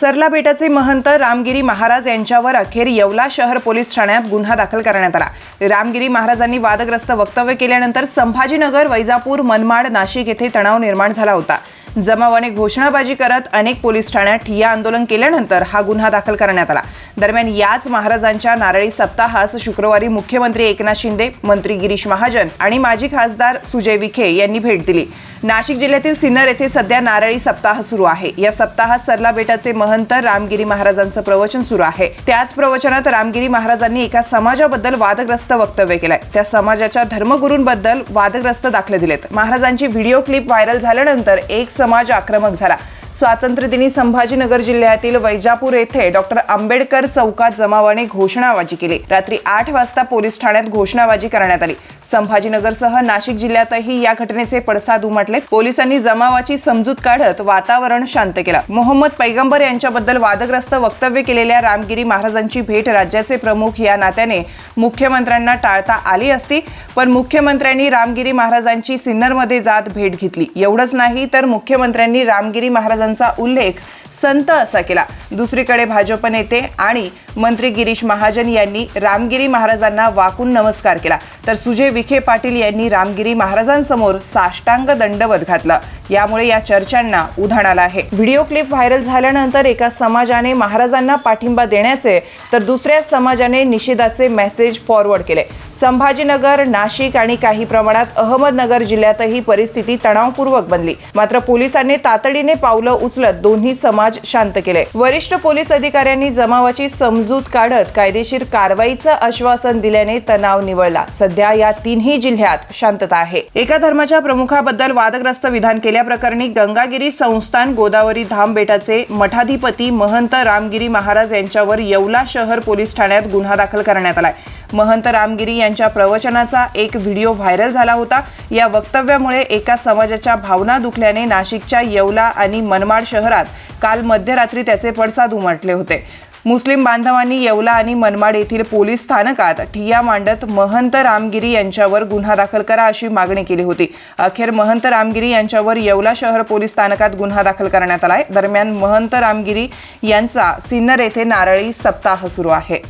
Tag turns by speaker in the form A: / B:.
A: सरला बेटाचे महंत रामगिरी महाराज यांच्यावर अखेर येवला शहर पोलीस ठाण्यात गुन्हा दाखल करण्यात आला. रामगिरी महाराजांनी वादग्रस्त वक्तव्य केल्यानंतर संभाजीनगर वैजापूर मनमाड नाशिक येथे तणाव निर्माण झाला होता. जमावाने घोषणाबाजी करत अनेक पोलीस ठाण्यात ठिय्या आंदोलन केल्यानंतर हा गुन्हा दाखल करण्यात आला. दरम्यान याच महाराजांच्या नारळी सप्ताहास शुक्रवारी मुख्यमंत्री एकनाथ शिंदे मंत्री गिरीश महाजन आणि माजी खासदार सुजय विखे यांनी भेट दिली. नाशिक जिल्ह्यातील सिन्नर येथे सध्या नारळी सप्ताह सुरू आहे. या सप्ताहात सरला बेटाचे महंत रामगिरी महाराजांचं प्रवचन सुरू आहे. त्याच प्रवचनात रामगिरी महाराजांनी एका समाजाबद्दल वादग्रस्त वक्तव्य केलंय. त्या समाजाच्या धर्मगुरूंबद्दल वादग्रस्त दाखले दिलेत. महाराजांची व्हिडिओ क्लिप व्हायरल झाल्यानंतर एक समाज आक्रमक झाला. स्वातंत्र्यदिनी संभाजीनगर जिल्ह्यातील वैजापूर येथे डॉक्टर आंबेडकर चौकात जमावाने घोषणाबाजी केली. रात्री आठ वाजता पोलीस ठाण्यात घोषणाबाजी करण्यात आली. संभाजीनगरसह नाशिक जिल्ह्यातही या घटनेचे पडसाद उमटले. पोलिसांनी जमावाची समजूत काढत वातावरण शांत केलं. मोहम्मद पैगंबर यांच्याबद्दल वादग्रस्त वक्तव्य केलेल्या रामगिरी महाराजांची भेट राज्याचे प्रमुख या नात्याने मुख्यमंत्र्यांना टाळता आली असती पण मुख्यमंत्र्यांनी रामगिरी महाराजांची सिन्नरमध्ये जात भेट घेतली. एवढंच नाही तर मुख्यमंत्र्यांनी रामगिरी महाराजांचा उल्लेख संत असा केला. दुसरीकडे भाजप नेते आणि मंत्री गिरीश महाजन यांनी रामगिरी महाराजांना वाकून नमस्कार केला. तर सुजय विखे पाटील यांनी रामगिरी महाराजांसमोर साष्टांग दंडवत घातला. यामुळे या चर्चांना उधाण आलं आहे. व्हिडिओ क्लिप व्हायरल झाल्यानंतर एका समाजाने महाराजांना पाठिंबा देण्याचे तर दुसऱ्या समाजाने निषेधाचे मेसेज फॉरवर्ड केले. संभाजीनगर नाशिक आणि काही प्रमाणात अहमदनगर जिल्ह्यातही परिस्थिती तणावपूर्वक बनली. मात्र पोलिसांनी तातडीने पावलं उचलत दोन्ही समाज शांत केले. वरिष्ठ पोलीस अधिकाऱ्यांनी जमावाची समजूत काढत कायदेशीर कारवाईचं आश्वासन दिल्याने तणाव निवळला. सध्या या तिन्ही जिल्ह्यात शांतता आहे. एका धर्माच्या प्रमुखाबद्दल वादग्रस्त विधान केल्याप्रकरणी गंगागिरी संस्थान गोदावरी धाम बेटाचे मठाधिपती महंत रामगिरी महाराज यांच्यावर येवला शहर पोलीस ठाण्यात गुन्हा दाखल करण्यात आलाय. महंत रामगिरी यांच्या प्रवचनाचा एक व्हिडिओ व्हायरल झाला होता. या वक्तव्यामुळे एका समाजाच्या भावना दुखल्याने नाशिकच्या येवला आणि मनमाड शहरात काल मध्यरात्री त्याचे पडसाद उमटले होते. मुस्लिम बांधवांनी येवला आणि मनमाड येथील पोलीस स्थानकात ठिया मांडत महंत रामगिरी यांच्यावर गुन्हा दाखल करा अशी मागणी केली होती. अखेर महंत रामगिरी यांच्यावर येवला शहर पोलीस स्थानकात गुन्हा दाखल करण्यात आलाय. दरम्यान महंत रामगिरी यांचा सिन्नर येथे नारळी सप्ताह सुरू आहे.